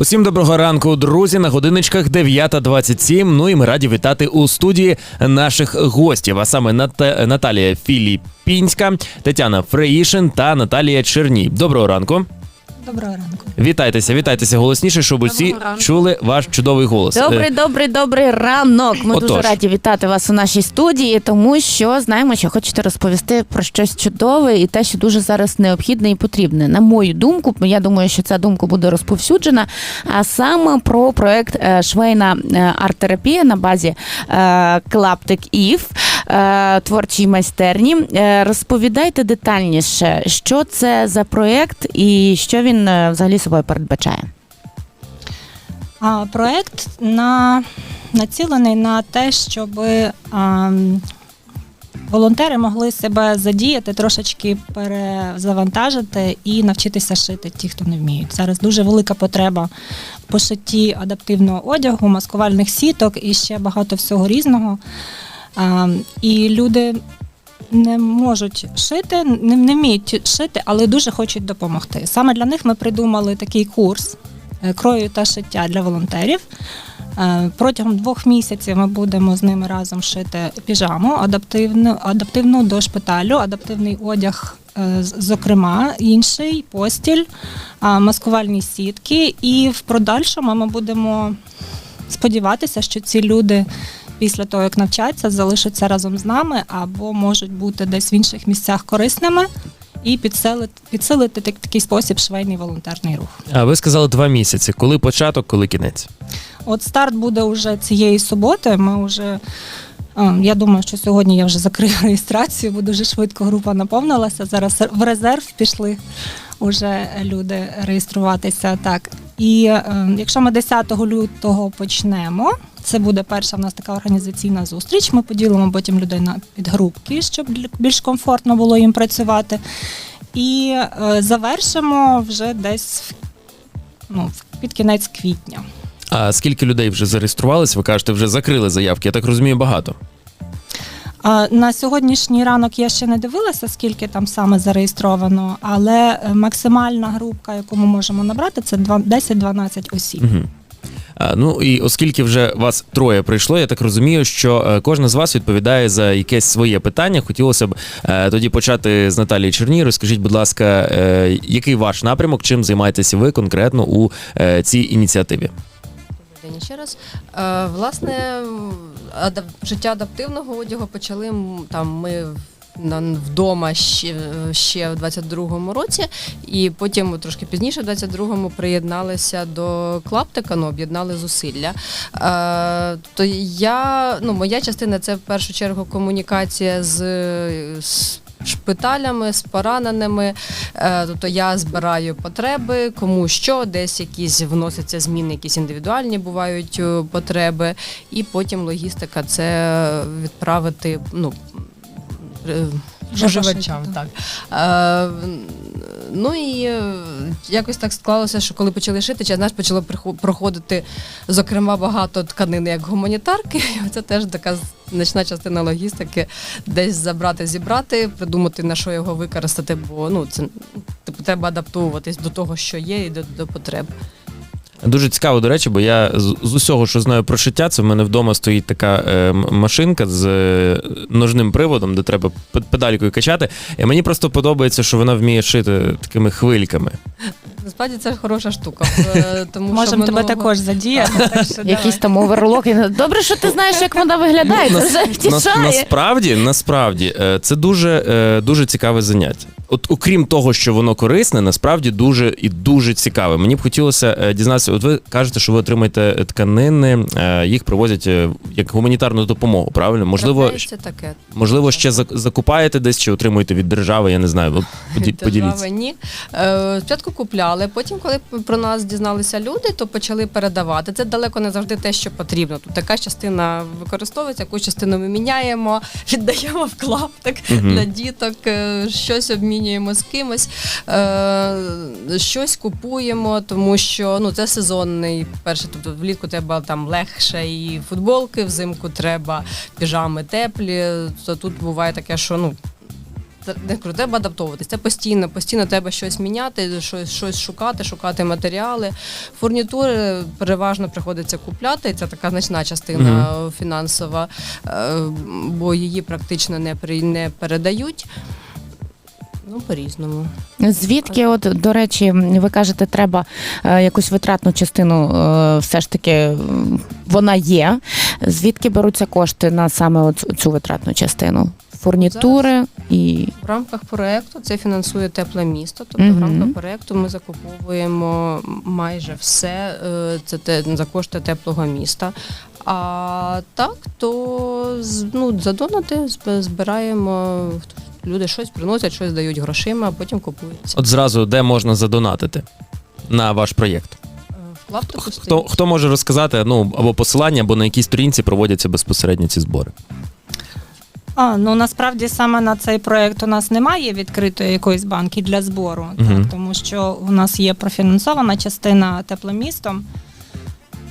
Усім доброго ранку, друзі. На годиночках 9.27. Ну і ми раді вітати у студії наших гостів. А саме Ната- Наталія Філіппінська, Тетяна Фреїшин та Наталія Черній. Доброго ранку. Доброго ранку. Вітайтеся, вітайтеся голосніше, щоб усі Доброго ранку. чули ваш чудовий голос. Добрий, Е, добрий, добрий ранок. Ми Отож. дуже раді вітати вас у нашій студії, тому що знаємо, що хочете розповісти про щось чудове і те, що дуже зараз необхідне і потрібне. На мою думку, я думаю, що ця думка буде розповсюджена. А саме про проект е, швейна е, арт-терапія на базі е, Клаптик е, творчій майстерні. Е, Розповідайте детальніше, що це за проект і що він е, взагалі собою передбачає. А, проект на, націлений на те, щоб а, волонтери могли себе задіяти, трошечки перезавантажити і навчитися шити ті, хто не вміють. Зараз дуже велика потреба в пошитті адаптивного одягу, маскувальних сіток і ще багато всього різного. І люди. Не можуть шити, не, не вміють шити, але дуже хочуть допомогти. Саме для них ми придумали такий курс е, крою та шиття для волонтерів. Е, Протягом двох місяців ми будемо з ними разом шити піжаму адаптивну, адаптивну до шпиталю, адаптивний одяг, е, зокрема, інший постіль, маскувальні сітки. І в подальшому ми будемо сподіватися, що ці люди. Після того, як навчаться, залишаться разом з нами або можуть бути десь в інших місцях корисними і підсилити, підсилити так- такий спосіб швейний волонтерний рух. А ви сказали два місяці. Коли початок, коли кінець? От старт буде вже цієї суботи. Ми вже я думаю, що сьогодні я вже закрию реєстрацію, бо дуже швидко група наповнилася. Зараз в резерв пішли уже люди реєструватися. Так. І е, якщо ми 10 лютого почнемо, це буде перша в нас така організаційна зустріч. Ми поділимо потім людей на підгрупки, щоб більш комфортно було їм працювати. І е, завершимо вже десь ну, під кінець квітня. А скільки людей вже зареєструвалися? Ви кажете, вже закрили заявки. Я так розумію, багато. На сьогоднішній ранок я ще не дивилася, скільки там саме зареєстровано, але е, максимальна групка, яку ми можемо набрати, це два- 10-12 осіб. Угу. Ну і оскільки вже вас троє прийшло, я так розумію, що е, кожна з вас відповідає за якесь своє питання. Хотілося б е, тоді почати з Наталії Черній. Розкажіть, будь ласка, який ваш напрямок, чим займаєтеся ви конкретно у цій ініціативі? День ще раз. Е, власне, адап... життя адаптивного одягу почали там ми. Вдома ще, ще в 22-му році, і потім трошки пізніше, в 22-му, приєдналися до клаптика, ну, об'єднали зусилля. Е, то я, ну, моя частина це в першу чергу комунікація з, з шпиталями, з пораненими. Е, Тобто я збираю потреби, кому що, десь якісь вносяться зміни, якісь індивідуальні бувають е, потреби, і потім логістика це відправити. ну, е, Споживачам, так. Е, ну і е, якось так склалося, що коли почали шити, чи знаєш, почало проходити, зокрема, багато тканини як гуманітарки. Це теж така значна частина логістики, десь забрати, зібрати, придумати на що його використати, бо ну це типу треба адаптовуватись до того, що є, і до, до потреб. Дуже цікаво, до речі, бо я з, з усього, що знаю про шиття, це в мене вдома стоїть така е, машинка з е, ножним приводом, де треба педалькою качати. І мені просто подобається, що вона вміє шити такими хвильками. Насправді це хороша штука. е, Тому що Можемо тебе минулого- також задіяти. так що Якийсь давай. там оверлок. і- Добре, що ти знаєш, як вона виглядає. Це вже Нас, втішає. насправді, насправді, е, це дуже, е, дуже цікаве заняття. От окрім того, що воно корисне, насправді дуже і дуже цікаве. Мені б хотілося е, дізнатися. От ви кажете, що ви отримаєте тканини, е, їх привозять е, як гуманітарну допомогу. Правильно? Можливо, таке. можливо, ще закупаєте десь чи отримуєте від держави. Я не знаю. Від Поділіться. держави ні. Е, Спочатку купляли, потім, коли про нас дізналися люди, то почали передавати. Це далеко не завжди те, що потрібно. Тут така частина використовується, яку частину ми міняємо, віддаємо в клаптик Мгм. для діток, е, щось обмінюємо з кимось, е, щось купуємо, тому що ну, це сезонний. Перше, тобто влітку треба там легше і футболки, взимку треба піжами теплі. То тут буває таке, що ну. Не кажу, треба адаптовуватись. Це постійно, постійно треба щось міняти, щось, щось шукати, шукати матеріали. Фурнітури переважно приходиться купляти. Це така значна частина фінансова, е, бо її практично не, при- не передають. Ну, по-різному. Звідки, от до речі, ви кажете, треба е, якусь витратну частину, е, все ж таки вона є. Звідки беруться кошти на саме от цю витратну частину? Фурнітури і В рамках проекту це фінансує тепле місто. Тобто Мгм. в рамках проекту ми закуповуємо майже все е, це те за кошти теплого міста. А так, то з- ну, задонати зб- збираємо. Люди щось приносять, щось дають грошима, а потім купуються. От зразу, де можна задонатити на ваш проєкт? Е, Хто, хто може розказати ну або посилання, або на якій сторінці проводяться безпосередньо ці збори? А, ну насправді саме на цей проект у нас немає відкритої якоїсь банки для збору, Мгм. так, тому що у нас є профінансована частина тепломістом.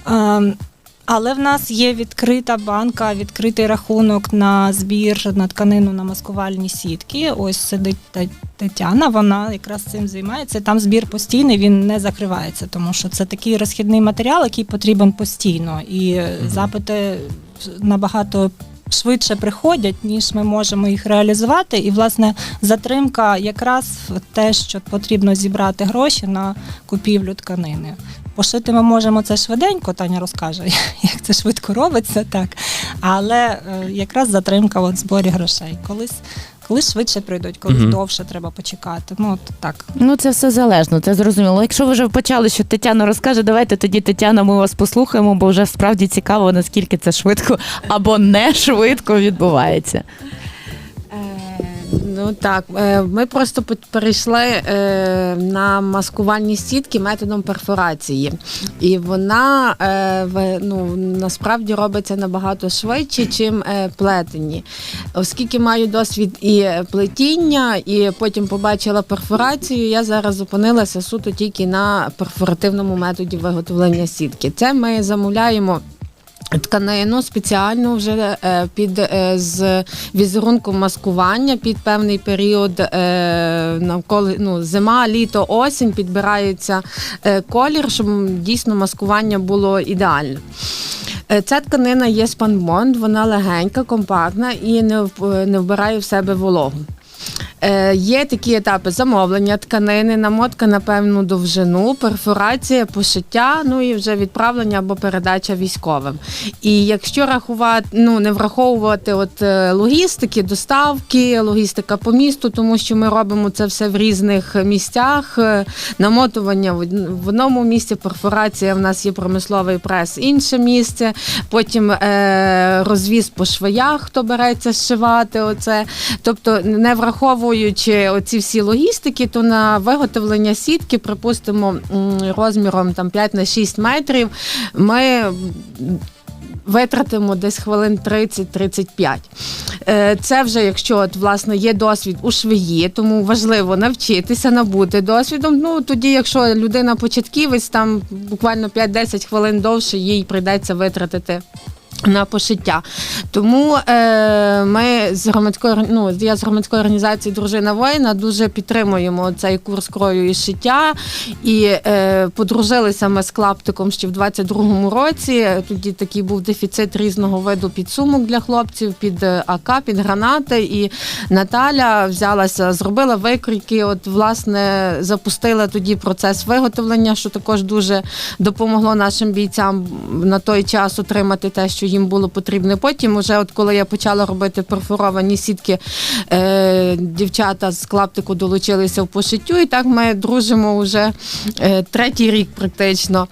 Ем, але в нас є відкрита банка, відкритий рахунок на збір на тканину на маскувальні сітки. Ось сидить Тетяна, вона якраз цим займається. Там збір постійний, він не закривається, тому що це такий розхідний матеріал, який потрібен постійно. І е, запити набагато швидше приходять, ніж ми можемо їх реалізувати. І, власне, затримка якраз те, що потрібно зібрати гроші на купівлю тканини. Пошити ми можемо це швиденько, Таня розкаже, як це швидко робиться, так. Але е, якраз затримка в зборі грошей. Колись, колись швидше прийдуть, колись Мгм. довше треба почекати. Ну, от так. ну це все залежно, це зрозуміло. Якщо ви вже почали, що Тетяна розкаже, давайте тоді Тетяна, ми вас послухаємо, бо вже справді цікаво, наскільки це швидко або не швидко відбувається. Ну так, е, ми просто перейшли е, на маскувальні сітки методом перфорації, і вона е, ну, насправді робиться набагато швидше, чим плетені. Оскільки маю досвід і плетіння, і потім побачила перфорацію, я зараз зупинилася суто тільки на перфоративному методі виготовлення сітки. Це ми замовляємо. Тканину спеціально вже е, під е, з візерунком маскування під певний період е, навколо ну, зима, літо, осінь підбирається колір, щоб дійсно маскування було ідеальне. Ця тканина є спанбонд, вона легенька, компактна і не вбирає в себе вологу. Е, є такі етапи замовлення тканини, намотка на певну довжину, перфорація, пошиття, ну і вже відправлення або передача військовим. І якщо рахувати, ну не враховувати от е, логістики, доставки, логістика по місту, тому що ми робимо це все в різних місцях. е, Намотування в одному місці, перфорація в нас є промисловий прес, інше місце. Потім е, розвіз по швеях, хто береться зшивати. Оце. Тобто, не враховуючи оці всі логістики, то на виготовлення сітки, припустимо, розміром там 5 на 6 метрів, ми витратимо десь хвилин 30-35. Е, Це вже якщо от, власне є досвід у швеї, тому важливо навчитися, набути досвідом. Ну тоді, якщо людина початківець, там буквально 5-10 хвилин довше їй прийдеться витратити На пошиття. Тому е, ми з громадської ну, я з громадської організації Дружина воїна дуже підтримуємо цей курс крою і шиття. І е, подружилися ми з клаптиком ще в 22-му році. Тоді такий був дефіцит різного виду підсумок для хлопців під е, АК, під гранати. І Наталя взялася, зробила викрійки. От, власне, запустила тоді процес виготовлення, що також дуже допомогло нашим бійцям на той час отримати те, що їм було потрібно. Потім, уже от коли я почала робити перфоровані сітки, е, дівчата з клаптику долучилися в пошиттю, і так ми дружимо вже е, третій рік практично.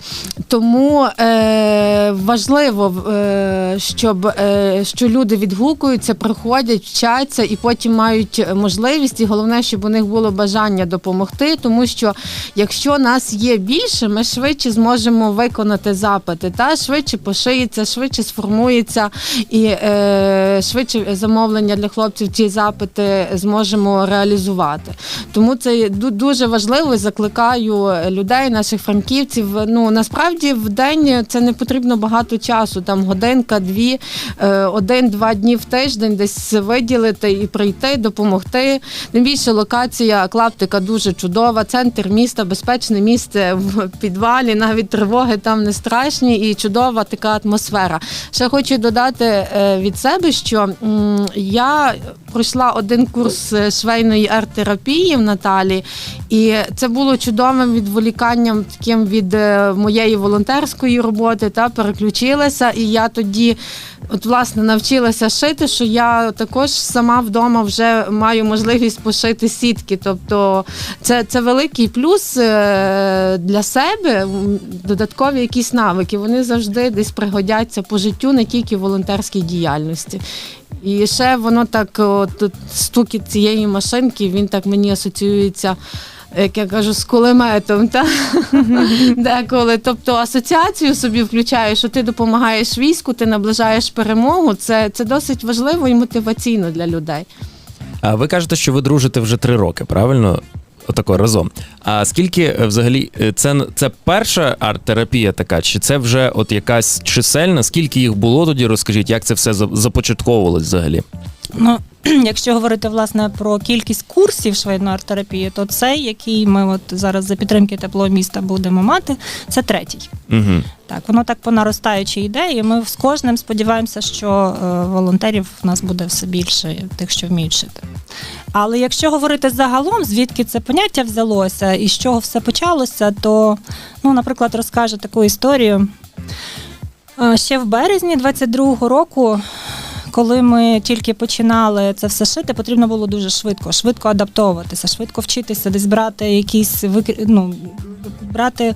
Тому е, важливо, е, щоб е, що люди відгукуються, приходять, вчаться і потім мають можливість, і головне, щоб у них було бажання допомогти, тому що якщо нас є більше, ми швидше зможемо виконати запити, та швидше пошиється, швидше сформується і е, швидше замовлення для хлопців ці запити зможемо реалізувати. Тому це дуже важливо. Закликаю людей, наших франківців. Ну насправді в день це не потрібно багато часу, там годинка, дві, е, один-два дні в тиждень десь виділити і прийти, допомогти. Тим більше локація клаптика дуже чудова, центр міста, безпечне місце в підвалі, навіть тривоги там не страшні і чудова така атмосфера. Ще хочу додати е, від себе, що я пройшла один курс е, швейної арт-терапії в Наталі, і це було чудовим відволіканням таким від е, моєї волонтерської роботи. Та переключилася, і я тоді. От, власне, навчилася шити, що я також сама вдома вже маю можливість пошити сітки. Тобто це, це великий плюс е, для себе, додаткові якісь навики. Вони завжди десь пригодяться по життю, не тільки в волонтерській діяльності. І ще воно так, от, стукіт цієї машинки, він так мені асоціюється. Як я кажу, з кулеметом, та деколи. Тобто асоціацію собі включаю, що ти допомагаєш війську, ти наближаєш перемогу. Це, це досить важливо і мотиваційно для людей. А ви кажете, що ви дружите вже три роки, правильно? Отако разом. А скільки е, взагалі е, це, це перша арт-терапія така, чи це вже от якась чисельна? Скільки їх було тоді? Розкажіть, як це все за- започатковувалось взагалі? Ну, якщо говорити власне про кількість курсів швейної арт-терапії, то цей, який ми от зараз за підтримки теплого міста будемо мати, це третій. Угу. Так, воно так по наростаючій йде, і ми з кожним сподіваємося, що е, волонтерів в нас буде все більше, тих, що вміють шити. Але якщо говорити загалом, звідки це поняття взялося і з чого все почалося, то, ну, наприклад, розкажу таку історію. Ще в березні 22-го року, коли ми тільки починали це все шити, потрібно було дуже швидко, швидко адаптовуватися, швидко вчитися, десь брати якісь ну, брати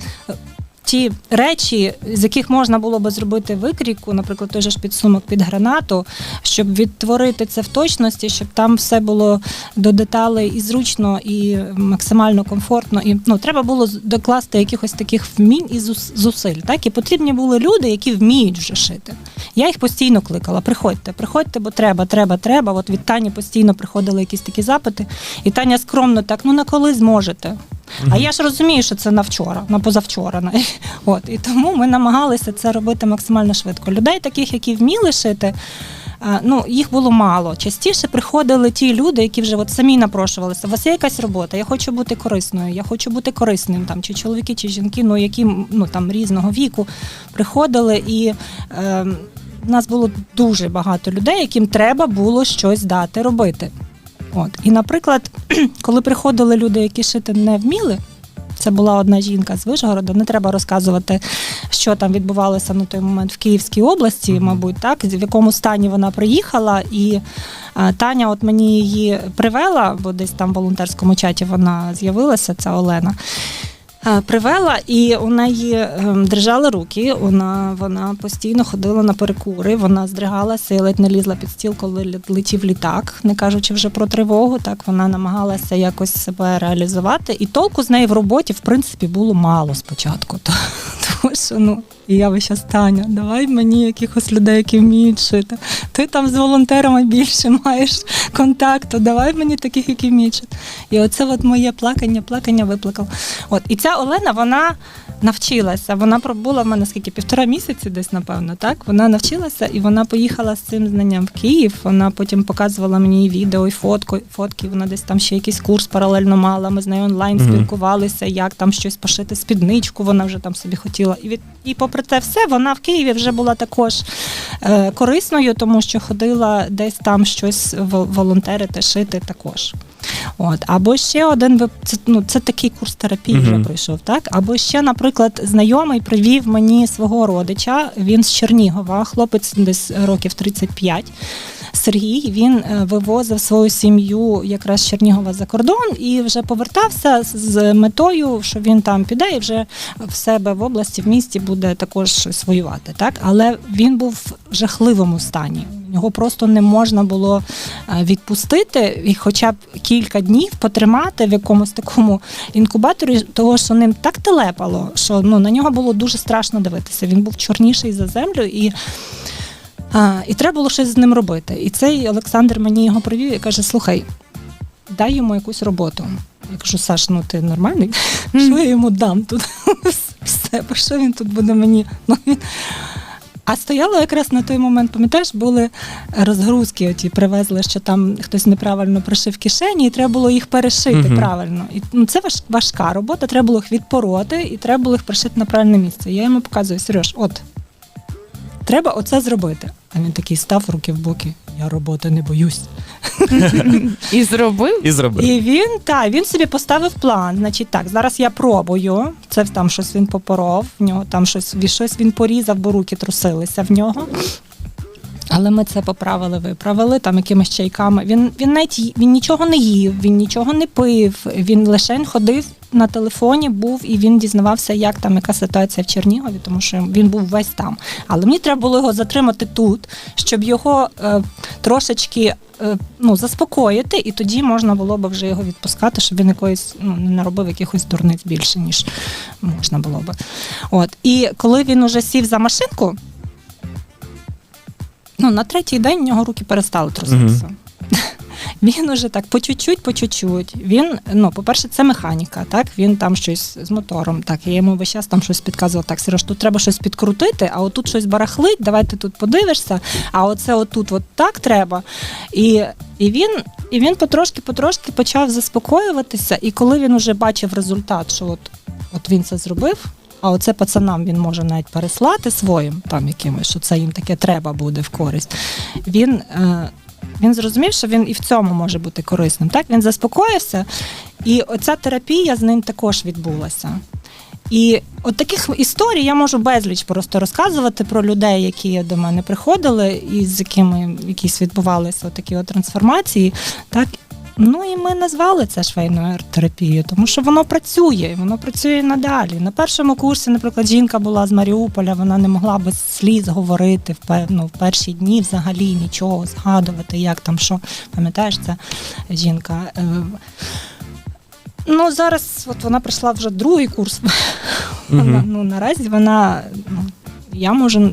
ті речі, з яких можна було би зробити викрійку, наприклад, той же ж підсумок під гранату, щоб відтворити це в точності, щоб там все було до деталей і зручно, і максимально комфортно. І ну треба було докласти якихось таких вмінь і зус- зусиль. Так і потрібні були люди, які вміють вже шити. Я їх постійно кликала. Приходьте, приходьте, бо треба, треба, треба. От від Тані постійно приходили якісь такі запити, і Таня скромно так: ну на коли зможете. А я ж розумію, що це на вчора, на позавчора. От і тому ми намагалися це робити максимально швидко. Людей, таких, які вміли шити. Ну, їх було мало. Частіше приходили ті люди, які вже от самі напрошувалися. У вас є якась робота, я хочу бути корисною, я хочу бути корисним, там, чи чоловіки, чи жінки, ну які ну, там, різного віку приходили. І е, у нас було дуже багато людей, яким треба було щось дати робити. От. І, наприклад, коли приходили люди, які шити не вміли, це була одна жінка з Вишгорода. Не треба розказувати, що там відбувалося на той момент в Київській області, мабуть, так в якому стані вона приїхала. І е, Таня, от мені її привела, бо десь там в волонтерському чаті вона з'явилася, ця Олена. Е, Привела, і у неї ем, дрижали руки. Вона, вона постійно ходила на перекури, вона здригалася і ледь не лізла під стіл, коли летів літак, не кажучи вже про тривогу. Так вона намагалася якось себе реалізувати. І толку з неї в роботі, в принципі, було мало спочатку. То- Тому що ну І я весь час, Таня, давай мені якихось людей, які вміють шити. Ти там з волонтерами більше маєш контакту, давай мені таких, які вміють. І оце от моє плакання, плакання виплакав. От. І ця Олена, вона навчилася. Вона пробула в мене скільки півтора місяці, десь напевно. Так вона навчилася і вона поїхала з цим знанням в Київ. Вона потім показувала мені і відео, і фотку, фотки. Вона десь там ще якийсь курс паралельно мала. Ми з нею онлайн спілкувалися, як там щось пошити, спідничку. Вона вже там собі хотіла. І від і попри те все, вона в Києві вже була також е, корисною, тому що ходила десь там щось вол- волонтерити, шити також. От. Або ще один вип- це, ну, це такий курс терапії вже Мгм. пройшов. Так? Або ще, наприклад, знайомий привів мені свого родича. Він з Чернігова, хлопець десь років 35. Сергій він е, вивозив свою сім'ю якраз з Чернігова за кордон і вже повертався з- з метою, що він там піде і вже в себе в області, в місті буде також щось воювати. Так? Але він був в жахливому стані. Його просто не можна було е, відпустити і хоча б кілька днів потримати в якомусь такому інкубаторі, того що ним так телепало, що ну, на нього було дуже страшно дивитися. Він був чорніший за землю і. А, і треба було щось з ним робити. І цей Олександр мені його привів і каже: слухай, дай йому якусь роботу. Я кажу, Саш, ну ти нормальний? Що я йому дам тут? Все, бо що він тут буде мені? Ну, він... А стояло якраз на той момент, пам'ятаєш, були розгрузки, оті привезли, що там хтось неправильно пришив кишені, і треба було їх перешити Мгм. правильно. І ну, це важ, важка робота, треба було їх відпороти, і треба було їх пришити на правильне місце. Я йому показую, Сереж, от треба оце зробити. А він такий став руки в боки. Я роботи не боюсь. І зробив. І зробив. І він так, він собі поставив план. Значить, так, зараз я пробую. Це там щось він попоров, в нього там щось, щось він порізав, бо руки трусилися в нього. Але ми це поправили, виправили там якимись чайками. Він він навіть він нічого не їв, він нічого не пив. Він лише ходив на телефоні, був і він дізнавався, як там яка ситуація в Чернігові, тому що він був весь там. Але мені треба було його затримати тут, щоб його е, трошечки е, ну, заспокоїти, і тоді можна було б вже його відпускати, щоб він якоїсь ну, не наробив якихось дурниць більше, ніж можна було би. От. І коли він уже сів за машинку, ну, на третій день в нього руки перестали труситися. Він уже так по чуть-чуть, по чуть-чуть. Він, ну, по-перше, це механіка, так? Він там щось з мотором. Так, я йому весь час там щось підказував. Так, Сереж, тут треба щось підкрутити, а отут щось барахлить, давай ти тут подивишся, а оце отут от так треба. І, і він. І він потрошки-потрошки почав заспокоюватися. І коли він уже бачив результат, що от, от він це зробив, а оце пацанам він може навіть переслати своїм там якимось, що це їм таке треба буде в користь. Він, е, він зрозумів, що він і в цьому може бути корисним. Так він заспокоївся, і оця терапія з ним також відбулася. І от таких історій я можу безліч просто розказувати про людей, які до мене приходили, і з якими якісь відбувалися такі от трансформації. Так. Ну і ми назвали це швейною арт-терапією, тому що воно працює, воно працює надалі. На першому курсі, наприклад, жінка була з Маріуполя, вона не могла без сліз говорити в, ну, в перші дні взагалі нічого згадувати, як там що. Пам'ятаєш, ця жінка. Е, Ну, зараз от вона пройшла вже другий курс. Вона, ну, наразі вона, ну, я можу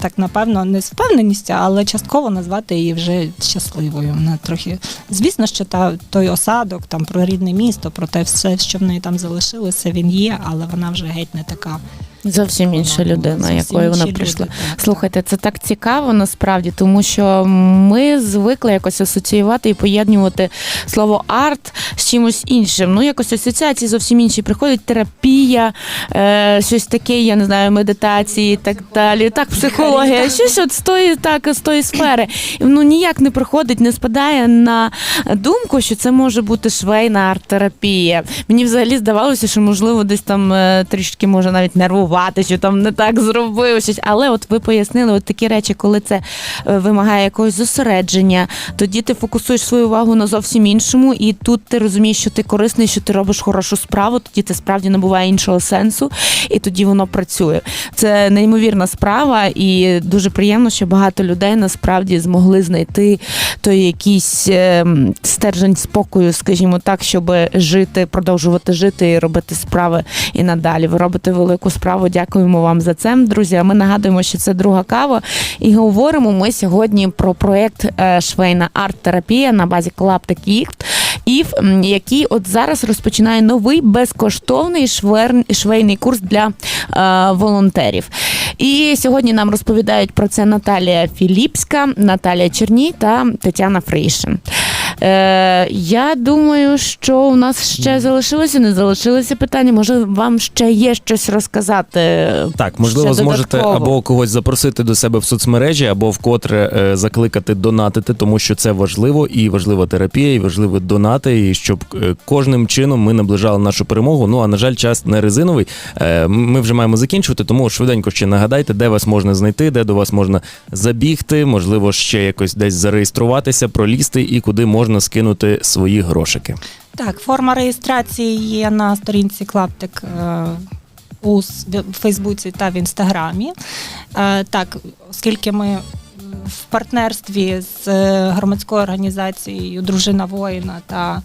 так, напевно, не з впевненістю, але частково назвати її вже щасливою. Вона трохи, звісно, що та, той осадок, там про рідне місто, про те все, що в неї там залишилося, він є, але вона вже геть не така. Зовсім інша людина, зовсім якою вона прийшла. люди. Слухайте, це так цікаво насправді, тому що ми звикли якось асоціювати і поєднувати слово арт з чимось іншим. Ну, якось асоціації зовсім інші. Приходить терапія, е, щось таке, я не знаю, медитації і так далі. Так, психологія, щось от з тої, так, з тої сфери. І Ну ніяк не приходить, не спадає на думку, що це може бути швейна арт-терапія. Мені взагалі здавалося, що можливо десь там е, трішки може навіть нервувати, що там не так зробив щось. Але от ви пояснили, от такі речі, коли це е, вимагає якогось зосередження, тоді ти фокусуєш свою увагу на зовсім іншому, і тут ти розумієш, що ти корисний, що ти робиш хорошу справу, тоді це справді набуває іншого сенсу, і тоді воно працює. Це неймовірна справа, і дуже приємно, що багато людей насправді змогли знайти той якийсь ем, стержень спокою, скажімо так, щоб жити, продовжувати жити і робити справи і надалі. Ви робите велику справу. Каву. Дякуємо вам за це, друзі. Ми нагадуємо, що це друга кава. І говоримо ми сьогодні про проект е, швейна арт-терапія на базі Клаптик м, який от зараз розпочинає новий безкоштовний швейний курс для е, волонтерів. І сьогодні нам розповідають про це Наталія Філіпська, Наталія Черній та Тетяна Фрейшин. Е, я думаю, що у нас ще залишилося, не залишилося питання. Може, вам ще є щось розказати? Так, можливо, ще зможете додатково? або когось запросити до себе в соцмережі, або вкотре е, закликати донатити, тому що це важливо, і важлива терапія, і важливо донати, і щоб е, кожним чином ми наближали нашу перемогу. Ну а на жаль, час не резиновий. Е, Ми вже маємо закінчувати, тому швиденько ще нагадайте, де вас можна знайти, де до вас можна забігти, можливо, ще якось десь зареєструватися, пролізти і куди можна скинути свої грошики. Так, форма реєстрації є на сторінці Клаптик е, у Фейсбуці та в Інстаграмі. Е, Так, оскільки ми в партнерстві з е, громадською організацією Дружина воїна та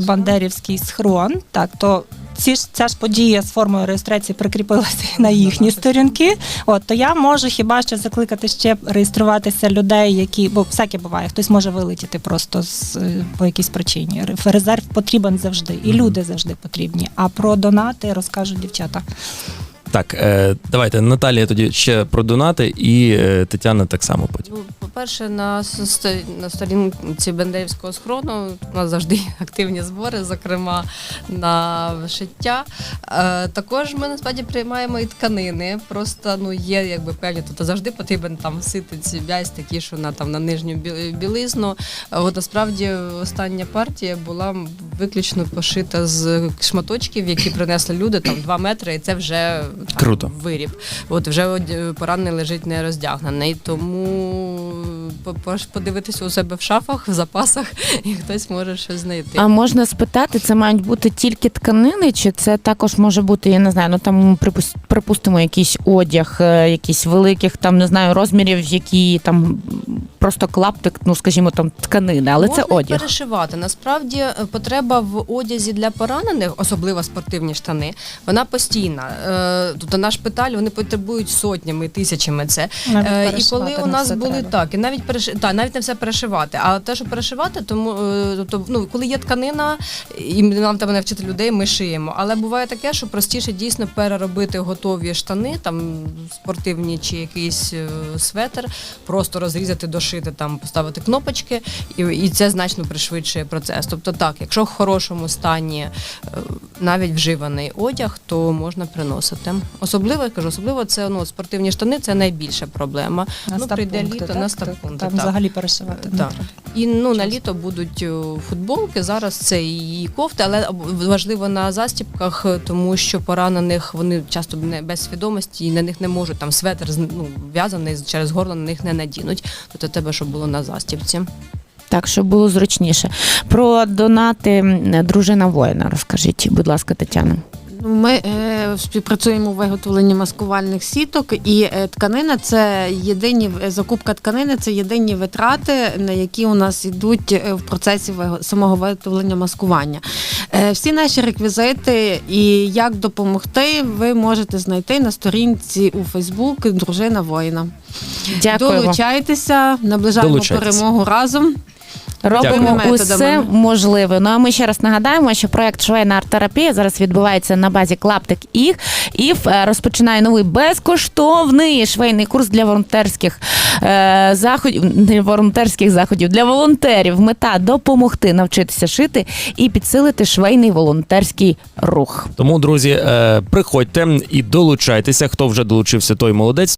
Бандерівський схрон, так то ці ж ця ж подія з формою реєстрації прикріпилася на їхні сторінки. От то я можу хіба що закликати ще реєструватися людей, які бо всяке буває, хтось може вилетіти просто з е, по якійсь причині. Ре- Резерв потрібен завжди, і люди завжди потрібні. А про донати розкажуть дівчата. Так, е, давайте Наталія тоді ще про донати, і е, Тетяна так само потім. Ну, по-перше, на, на сторінці Бендерівського схорону у нас завжди активні збори, зокрема на шиття. Е, також ми насправді приймаємо і тканини. Просто ну є якби певні, тобто завжди потрібен там ситець, в'язь, такі, що на там на нижню бі- білизну. От насправді остання партія була виключно пошита з шматочків, які принесли люди там 2 метри, і це вже там, Круто. виріб. От вже поранений лежить не роздягнений, тому по- подивитися у себе в шафах, в запасах, і хтось може щось знайти. А можна спитати, це мають бути тільки тканини, чи це також може бути, я не знаю, ну там припус- припустимо, якийсь одяг, е, якийсь великих там не знаю розмірів, які там просто клаптик, ну скажімо, там тканини, але Можна це одяг. перешивати. Насправді е, потреба в одязі для поранених, особливо спортивні штани, вона постійна. Е, Тобто наш питаль вони потребують сотнями, тисячами це. Навіть Е, І коли у нас були треба. так, і навіть переш... та, навіть не все перешивати. А те, що перешивати, тому тобто, ну, коли є тканина, і нам треба навчити людей, ми шиємо. Але буває таке, що простіше дійсно переробити готові штани, там спортивні чи якийсь светр, просто розрізати, дошити, там поставити кнопочки, і, і це значно пришвидшує процес. Тобто, так, якщо в хорошому стані е, навіть вживаний одяг, то можна приносити. Особливо я кажу, особливо це ну спортивні штани, це найбільша проблема. На ну, прийде літо так? на стаб-пункти, Там так. взагалі перешивати. не Так. І ну на літо будуть е, футболки. Зараз це і кофти, але важливо на застіпках, е, тому що поранених вони часто не без свідомості і на них не можуть там светр ну, в'язаний через горло на них не надінуть. Тобто тебе, щоб було на застівці. Так, щоб було зручніше. Про донати дружина воїна. Розкажіть, будь ласка, Тетяна. Ми е, співпрацюємо у виготовленні маскувальних сіток, і е, тканина це єдині закупка тканини, це єдині витрати, на які у нас йдуть е, в процесі самого виготовлення маскування. Е, всі наші реквізити і як допомогти, ви можете знайти на сторінці у Фейсбук Дружина воїна. Дякую. Долучайтеся, наближаємо Долучайтеся. перемогу разом. Робимо Дякую. усе можливе. Ну а ми ще раз нагадаємо, що проект Швейна арт-терапія зараз відбувається на базі Клаптик Іг і е, розпочинає новий безкоштовний швейний курс для волонтерських е, заходів, не волонтерських заходів для волонтерів. Мета допомогти навчитися шити і підсилити швейний волонтерський рух. Тому, друзі, е, приходьте і долучайтеся. Хто вже долучився, той молодець.